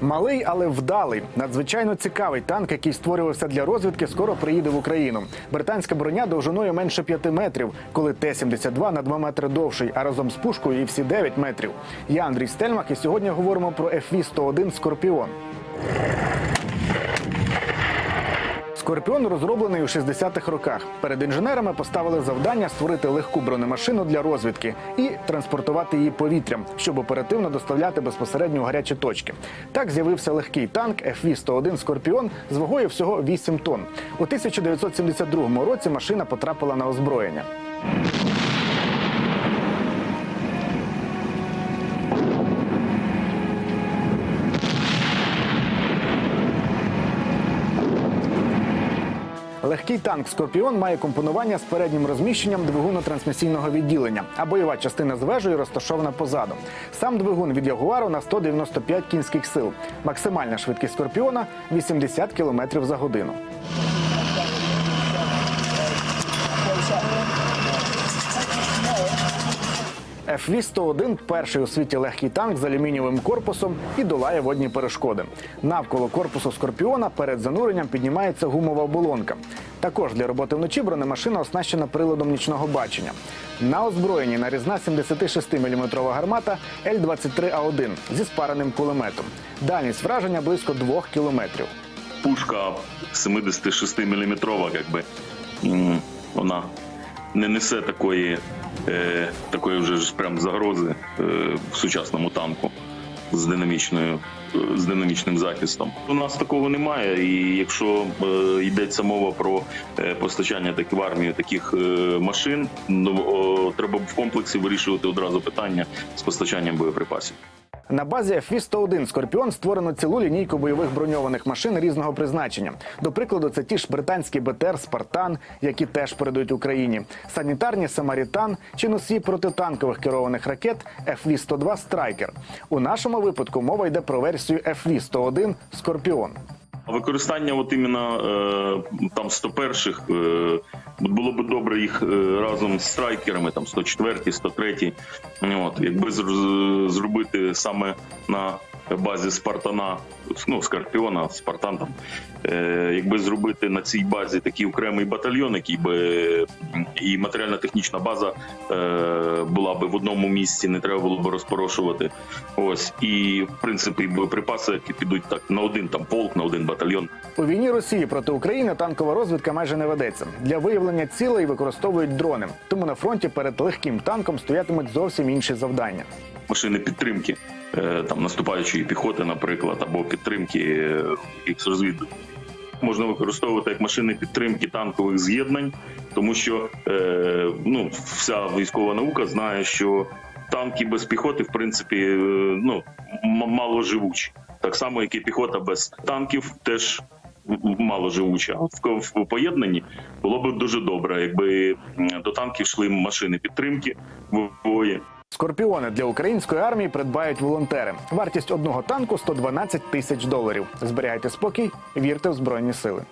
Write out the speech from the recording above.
Малий, але вдалий, надзвичайно цікавий танк, який створювався для розвідки, скоро приїде в Україну. Британська броня довжиною менше 5 метрів, коли Т-72 на 2 метри довший, а разом з пушкою і всі 9 метрів. Я Андрій Стельмах, і сьогодні говоримо про FV-101 Скорпіон. Скорпіон розроблений у 60-х роках. Перед інженерами поставили завдання створити легку бронемашину для розвідки і транспортувати її повітрям, щоб оперативно доставляти безпосередньо у гарячі точки. Так з'явився легкий танк FV-101 Скорпіон з вагою всього 8 тонн. У 1972 році машина потрапила на озброєння. Легкий танк Скорпіон має компонування з переднім розміщенням двигуно-трансмісійного відділення, а бойова частина з вежею розташована позаду. Сам двигун від Ягуару на 195 кінських сил. Максимальна швидкість Скорпіона 80 км за годину. FV-101 – перший у світі легкий танк з алюмінієвим корпусом і долає водні перешкоди. Навколо корпусу Скорпіона перед зануренням піднімається гумова оболонка. Також для роботи вночі бронемашина оснащена приладом нічного бачення. На озброєнні нарізна 76-мм гармата Л-23А1 зі спареним кулеметом. Дальність враження близько 2 кілометрів. пушка 76 мм, якби вона не несе такої, е, такої вже ж прям загрози е, в сучасному танку з динамічною. е, З динамічним захистом у нас такого немає, і якщо е, йдеться мова про е, постачання так в армію таких е, машин, ну о, треба в комплексі вирішувати одразу питання з постачанням боєприпасів. На базі F-101 Скорпіон створено цілу лінійку бойових броньованих машин різного призначення. До прикладу, це ті ж британські БТР Спартан, які теж передають Україні, санітарні Самарітан чи носії протитанкових керованих ракет FV-102 Страйкер. У нашому випадку мова йде про версію FV-101 Скорпіон. Використання от іменно е, там 101-х, е, було б добре їх е, разом з страйкерами, там 104-ті, 103-ті. От, якби зробити саме на базі Спартана, ну, Скорпіона, Спартан там, е, якби зробити на цій базі такий окремий батальйон, який би і матеріально-технічна база е, була би в одному місці, не треба було б розпорошувати. Ось і в принципі боєприпаси, які підуть так на один там полк, на один батальйон. У війні Росії проти України танкова розвідка майже не ведеться. Для виявлення цілей використовують дрони. Тому на фронті перед легким танком стоятимуть зовсім інші завдання. машини підтримки там наступаючої піхоти, наприклад, або підтримки е, якихось розвідок. Можна використовувати як машини підтримки танкових з'єднань, тому що е, ну, вся військова наука знає, що танки без піхоти, в принципі, е, ну мало живучі. Так само, як і піхота без танків, теж мало живуча. В, в поєднанні було б дуже добре, якби до танків йшли машини підтримки в бої. Скорпіони для української армії придбають волонтери. Вартість одного танку 112 тисяч доларів. Зберігайте спокій, вірте в збройні сили.